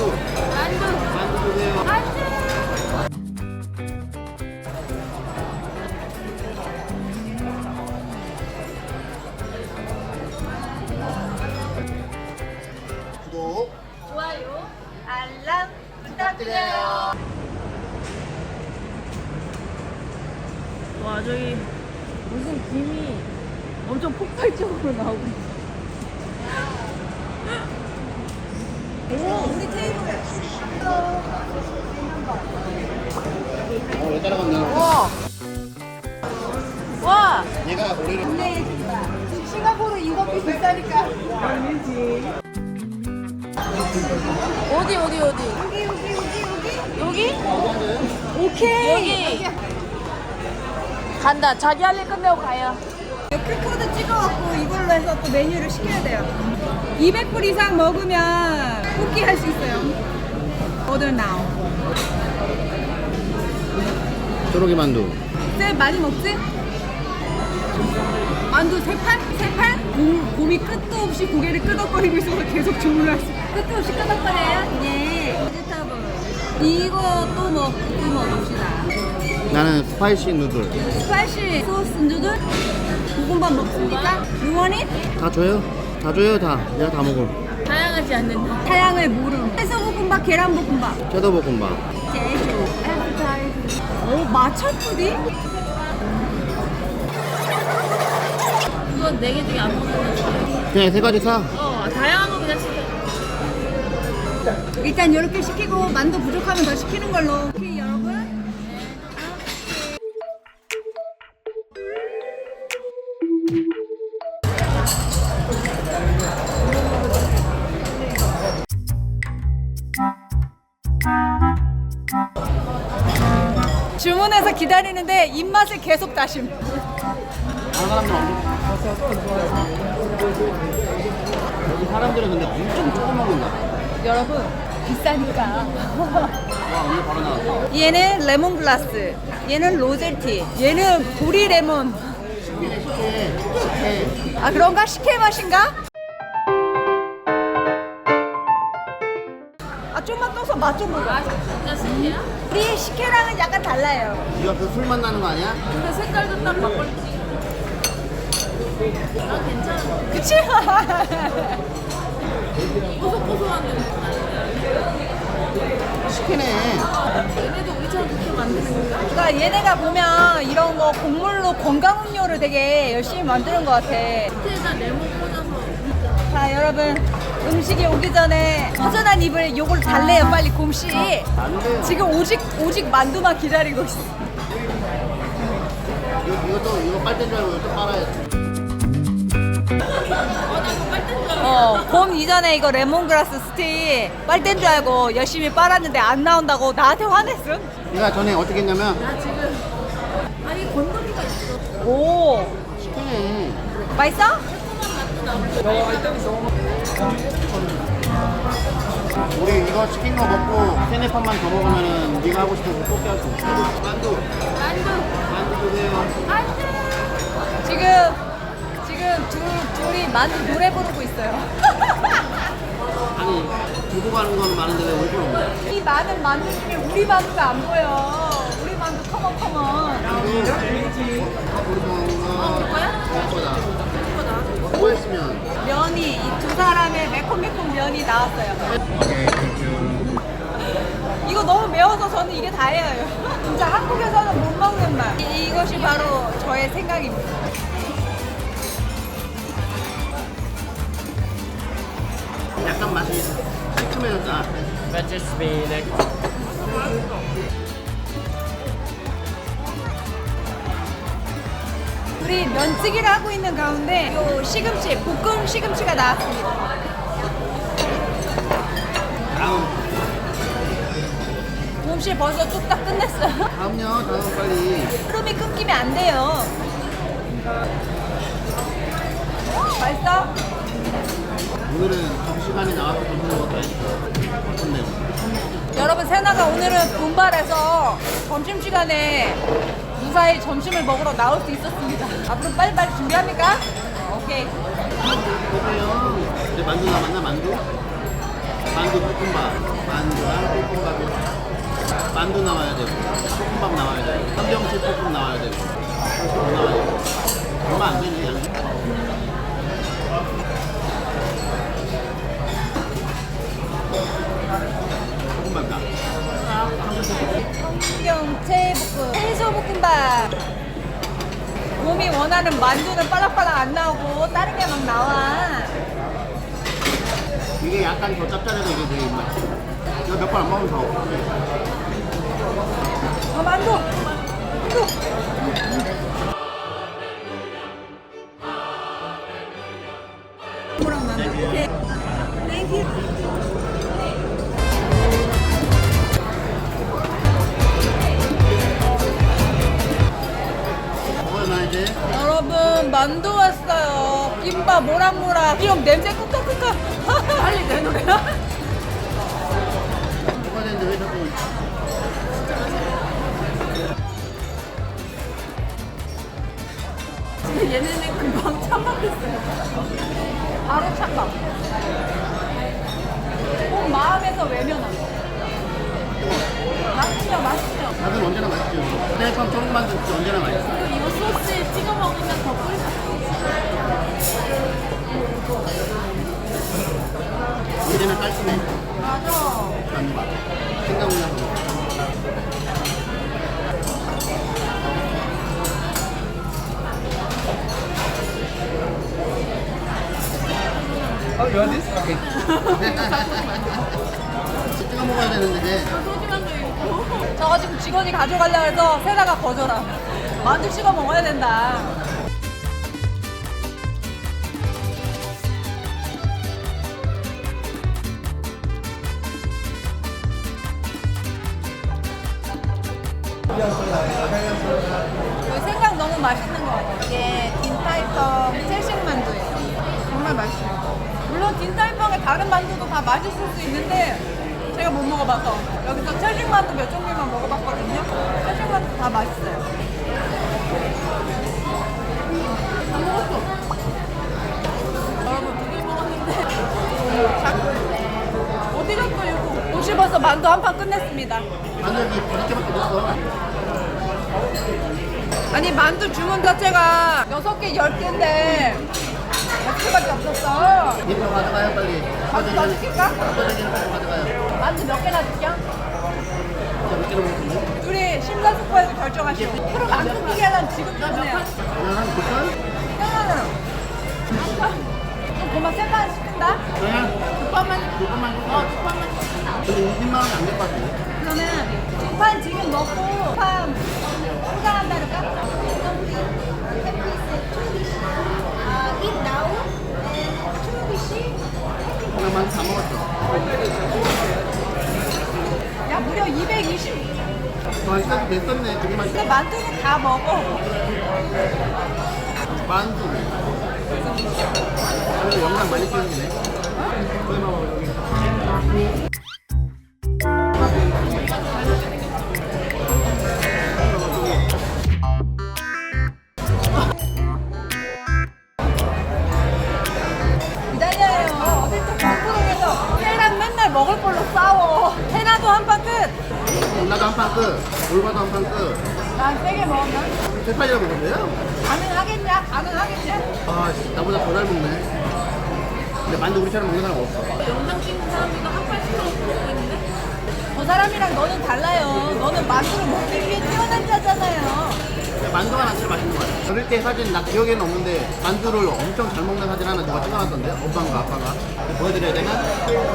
만두. 만두. 만두 주세요. 만두. 구독. 좋아요. 알람 부탁드려요. 와 저기 무슨 김이 엄청 폭발적으로 나오고 있어. 어, 왜 따라갔냐? 와. 와. 얘가 우리를 싱가포르 인건비 비싸니까. 어디 어디 어디? 여기 여기 여기 여기. 여기? 오케이. 여기. 간다. 자기 할 일 끝내고 가요. QR코드 찍어갖고 이걸로 해서 또 메뉴를 시켜야 돼요. 200불 이상 먹으면 쿠키 할 수 있어요. Order now. 초록이 만두. 쌤 많이 먹지? 만두 세 판? 세 판? 곰, 곰이 끝도 없이 고개를 끄덕거리고 있어서 계속 주문할 수 끝도 없이 끄덕거려요? 예. 베지터블. 이거 또 먹고 또 먹읍시다. 나는 스파이시 누들. 스파이시 소스 누들? 볶음밥 먹습니까? You want it? 다 줘요? 다 줘요, 다. 내가 다 먹어. 다양하지 않는다. 사양을 모름. 해서볶음밥, 계란볶음밥. 채도볶음밥. 제주. 오, 마철 푸딩? 그건 네개 중에 안 먹는 거. 그냥 세 가지 사. 어 다양한 거 그냥 시켜. 일단 이렇게 시키고 만두 부족하면 더 시키는 걸로. 주문해서 기다리는데 입맛을 계속 다심. 여기 사람들은 근데 엄청 조금 먹는다. 여러분 비싸니까. 와, 언니 바로 나왔어. 얘는 레몬글라스, 얘는 로제티, 얘는 보리 레몬. 식혜네, 식혜. 식혜. 아 그런가? 식혜 맛인가? 맛좀 보자. 진짜 신기해요? 우리 식혜랑은 약간 달라요. 이거 그 술맛 나는 거 아니야? 근데 색깔도 딱 막걸리지. 아 괜찮아. 그치? 고소고소한데. 식혜네. 얘네도 우리처럼 그렇게 만드는 건가? 그러니까 얘네가 보면 이런 거 곡물로 건강 음료를 되게 열심히 만드는 것 같아. 밑에다 레몬 꽂아서. 자 여러분 음식이 오기 전에 허전한 입을 요걸 달래요 빨리 곰씨. 안 돼요. 지금 오직 오직 만두만 기다리고 있어. 이거, 이것도, 이거 빨대인 줄 알고 이거 또 빨아야지. 어, 봄 이전에 이거 레몬그라스 스틱 빨대인 줄 알고 열심히 빨았는데 안 나온다고 나한테 화냈음? 내가 전에 어떻게 했냐면, 나 지금. 아 이게 건더기가 있어. 오, 식혜네. 맛있어? 우리 이거 시킨 거 먹고 세네 판만 더 먹으면은 네가 하고 싶은 거꼭 해야지. 만두. 만두. 만두 주세요. 지금 지금 둘 둘이 만두 노래 부르고 있어요. 아니 두고 가는 거는 많은데 왜 울고 없냐? 이 많은 만두 중에 우리 만두가 안 보여. 우리 만두 커먼 커먼. 우리 좋아하는 거 먹을 거다. 뭐 했으면 면이 이 두 사람의 매콤매콤 면이 나왔어요. 이거 너무 매워서 저는 이게 다예요. 진짜 한국에서는 못 먹는 맛. 이- 이것이 바로 저의 생각입니다. 약간 맛이 시큼해졌다. 우리 면찌기를 하고 있는 가운데 요 시금치, 볶음 시금치가 나왔습니다. 다음 곰씨 벌써 뚝딱 끝냈어요. 다음요 다음 빨리. 흐름이 끊기면 안 돼요. 맛있어? 오늘은 점심시간이 나와서 점심 먹었다. 좋네요. 여러분 세나가 오늘은 분발해서 점심시간에 무사히 점심을 먹으러 나올 수 있었습니다. 앞으로 빨리빨리 준비합니까? 오케이. 이제 만두 남았나 만두? 만두 볶음밥, 만두랑 볶음밥이 만두 나와야 되고 볶음밥 나와야 되고 삼정치 볶음 나와야 되고 더 나와야 되고 얼마 안 되네 청경채 볶음, 해소 볶음밥. 몸이 원하는 만두는 빨락빨락 안 나오고 다른 게 막 나와. 이게 약간 더 짭짤해서 이게 되게 입맛이. 이거 몇 번 안 먹으면 더. 아 만두. 만두. 뭐랑 만두. 오케이. 땡큐. 여러분 만두 왔어요. 김밥 모락모락. 이형 냄새 끄덕끄덕. 빨리 내놓으 언제나 깔끔해. 맞아. 만두가. 생각보다. 찍어 먹어야 되는데. 저거 지금 직원이 가져가려고 해서 세다가 거절함. 만두 찍어 먹어야 된다. 여기 생각 너무 맛있는 것 같아요. 이게 딘타이펑 채식 만두예요. 정말 맛있어요. 물론 딘타이펑의 다른 만두도 다 맛있을 수 있는데 제가 못 먹어봐서 여기서 채식 만두 몇 종류만 먹어봤거든요. 채식 만두 다 맛있어요. 다 먹었어. 여러분 두개 먹었는데 어디 갔어 이거? 옷 입어서 만두 한 판 끝냈습니다. 만두기 부리개밖에 없어. 아니 만두 주문 자체가 여섯 개, 열 개인데 몇 개밖에 없었어. 이거 가져가요 빨리. 만두 더 시킬까? 빨리 가져가요. 만두 몇 개나 줄게? 진짜 몇 개를 먹었는데? 둘이 심사숙고해서 결정하시오. 프로 만두 기계 하나 지금. 그냥 한? 하나는. 그럼 그만 세판 시킨다? 그냥 두판만 두판만 어 두판만 근데 20만 원이 안 될 것 같은데? 그러면 두판 지금 먹고 두판 포장한다? 그냥 만두 다 먹었어. 야 무려 220. 맛있어도 됐었네. 되게 맛있어. 근데 만두는 다 먹어. 만두. 오늘 영상 많이 찍었네. 그 먹을 걸로 싸워. 테라도 한 판 끝. 올라도 한 판 끝. 올바도 한 판 끝. 난 세게 먹으면 세 판이나 먹었네요? 가능하겠냐? 가능하겠냐? 아, 씨, 나보다 더 잘 먹네. 근데 만두 우리처럼 먹는 사람 없어. 영상 찍는 사람들도 한 판씩 먹고 있는데. 저 사람이랑 너는 달라요. 너는 만두를 먹기 위해 태어난 자잖아요. 만두가 난 제일 맛있는 거야. 어릴 때 사진 나 기억에는 없는데 만두를 엄청 잘 먹는 사진 하나 누가 찍어놨던데? 엄마가 아빠가. 보여드려야 되나?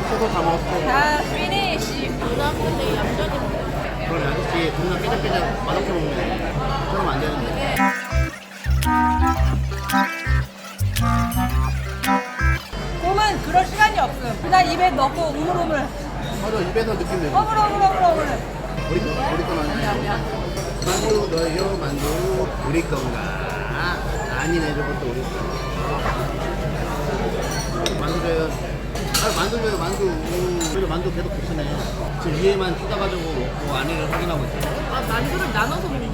소도 다 먹었고. 자, 피니시. 때 얌전히 그런 아저씨 존나 깨작깨작 맛없게 먹네. 그러면 안 되는데. 곰은 그럴 시간이 없음. 그냥 입에 넣고 우물우물. 맞아, 입에서 느낌 내고. 어물어물어물어물. 우리 거, 우리 거 맞네. 만두 너요, 만두. 우리 건가? 아니네, 저것도 우리 거. 만두 줘요. 아, 만두 줘요 만두. 오, 그래도 만두 계속 드시네. 지금 위에만 뜯어가지고 먹고 안에를 확인하고 있어. 아 만두를 나눠서 먹네.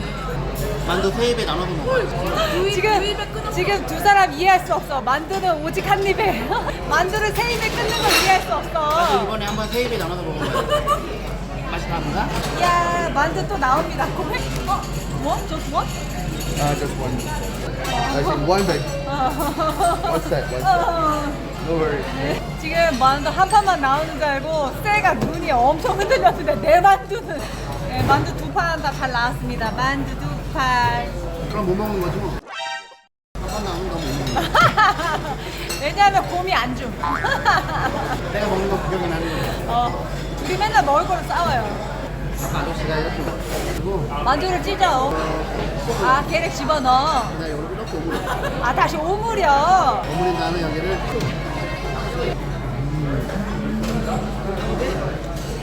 만두 세 입에 나눠서 먹어요. 지금 지금 두 사람 이해할 수 없어. 만두는 오직 한 입에. 만두를 세 입에 끊는 걸 이해할 수 없어. 이번에 한번 세 입에 나눠서 먹어봐요. 맛이 다른가? 야 만두 또 나옵니다. 고백. 어? 뭐? 저 뭐? Uh, just one. I think one bag. One set, one set. 어. No worries. 지금 만두 한 판만 나오는 줄 알고 쎄가 눈이 엄청 흔들렸는데 내 만두는 네, 만두 두 판 다 잘 나왔습니다. 만두 두 판. 그럼 못 먹는 거지 뭐. 한번 나오는 거못 먹는 거. 왜냐하면 곰이 안 줌. 내가 먹는 거 구경이 나는 거야. 어, 둘이 맨날 먹을 거로 싸워요. 아저씨가 이렇게 그리고 만두를 찢어. 아, 걔를 집어넣어. 나 여기 이렇게 오므려. 아, 다시 오므려. 오므린 다음에 여기를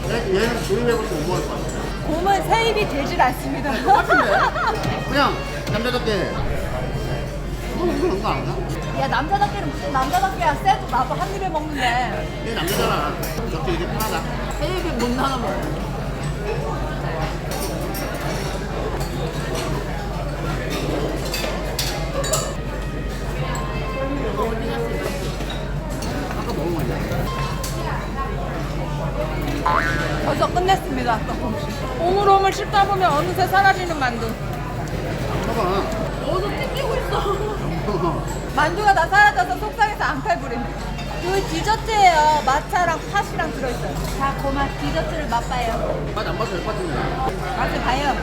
얘- 얘는 조림해볼 때 오므릴 거야. 곰은 새 입이 되질 않습니다. 그냥 남자답게 뭐 그런 거 아니야? 야, 남자답게는 무슨 남자답게야. 쎄도 나도 한 입에 먹는데. 얘 남자잖아. 저렇게 이게 편하다. 세입에 못 나눠 먹어. 아까 먹은 거 아니야? 벌써 끝냈습니다. 오물오물 씹다 보면 어느새 사라지는 만두. 봐봐. 어서 뜯기고 있어. 만두가 다 사라져서 속상해서 앙탈 부림. 이거 디저트예요. 마차랑 팥이랑 들어있어요. 자, 고마 디저트를 맛봐요. 맛안 될것 같은데. 맛을 봐요.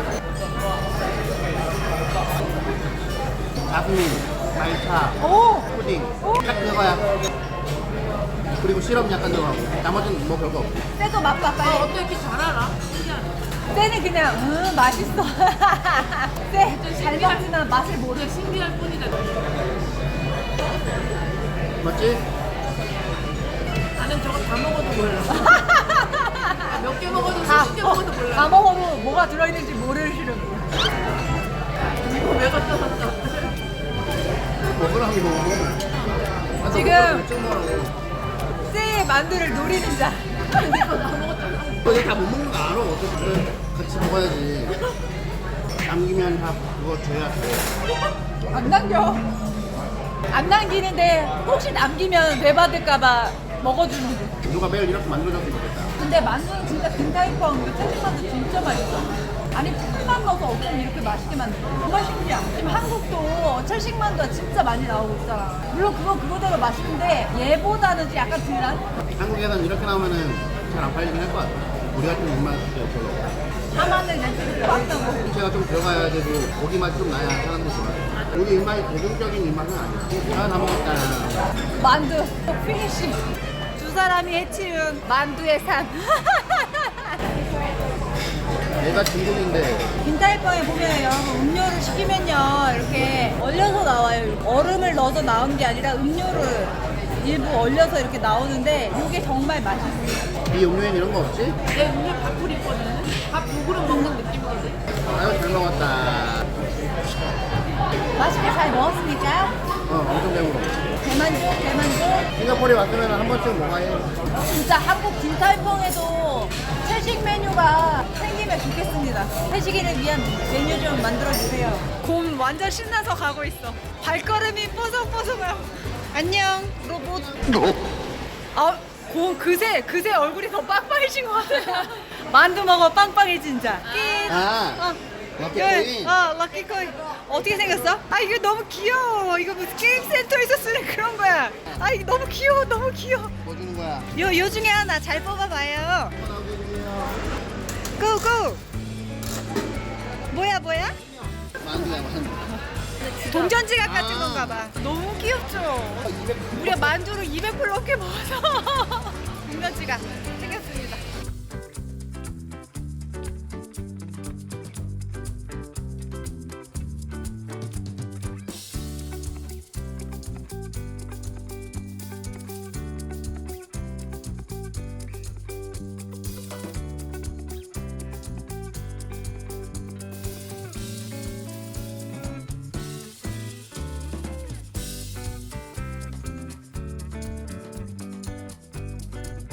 자스민, 말차, 오! 푸딩 딱 그거야. 그리고 시럽 약간 들어가고 나머지는 뭐 별거 없어. 쎄도 맛아 봐봐요. 어떻게 이렇게 잘 알아? 신기하네. 쎄는 그냥 음 맛있어. 쎄잘 먹지만 맛을 모르. 오늘 신기할 뿐이다. 맞지? 몇 개 먹어도 다, 수십 개 먹어도 몰라. 다 먹어도 뭐가 들어있는지 모르시는 분. 이거 왜 갖다 놨다. 먹으라고 먹어. 아, 지금-. 쎄의 만두를 노리는 자. 이거 다 먹었잖아. 너얘다못 먹는 거 알아. 어떻게 같이 먹어야지. 남기면 다 그거 줘야 돼. 안 남겨. 안 남기는데 혹시 남기면 되받을까봐 먹어주는 거. 누가 매일 이렇게 만들어줬으면 좋겠다. 근데 만두는 진짜 금타이펑 그 채식 만두 진짜 맛있어. 아니 풀만 넣어서 어쩜 이렇게 맛있게 만들어? 정말 신기해. 지금 한국도 채식 만두가 진짜 많이 나오고 있잖아. 물론 그건 그거대로 맛있는데 얘보다는 좀 약간 덜한? 한국에서는 이렇게 나오면은 잘 안 팔리긴 할 것 같아. 우리 같은 입맛 별로. 하마는 렌즈를 들어갔다고. 김치가 좀 들어가야 되고 고기 맛이 좀 나야 사람들이 좋아해. 우리 입맛이 대중적인 입맛은 아니야. 아, 다 먹었다. 만두 피니쉬. 두 사람이 해치운 만두의 산. 얘가 중국인데 빈타이펑에 보면 여러분 음료를 시키면요 이렇게 얼려서 나와요. 얼음을 넣어서 나오는 게 아니라 음료를 일부 얼려서 이렇게 나오는데 이게 정말 맛있어요. 이 음료엔 이런 거 없지? 내 눈에 밥풀 있거든. 밥 두 그릇 먹는 느낌이거든. 아유 잘 먹었다. 맛있게 잘 먹었으니까 어 엄청 배부러. 대만족 대만족. 싱가포르에 왔으면 한 번쯤 먹어야 해. 진짜 한국 빈타이펑에도 채식 메뉴가 생기면 좋겠습니다. 채식인을 위한 메뉴 좀 만들어 주세요. 곰 완전 신나서 가고 있어. 발걸음이 뽀송뽀송해요. 안녕 로봇. 아, 곰 그새 그새 얼굴이 더 빵빵해진 것 같아. 만두 먹어 빵빵해진 자. 끝. 아, 어. 럭키 그, 코인. 어, 럭키 코인. 어떻게 생겼어? 아, 이거 너무 귀여워. 이거 무슨 게임 센터에서 쓰는 그런 거야. 아, 이거 너무 귀여워, 너무 귀여워. 뭐 주는 거야? 요, 요 중에 하나 잘 뽑아봐요. 고, 고! 뭐야, 뭐야? 만두야 만두. 동전 지갑 같은 아. 건가 봐. 너무 귀엽죠? 우리가 만두를 200불 넘게 먹어서. 동전 지갑.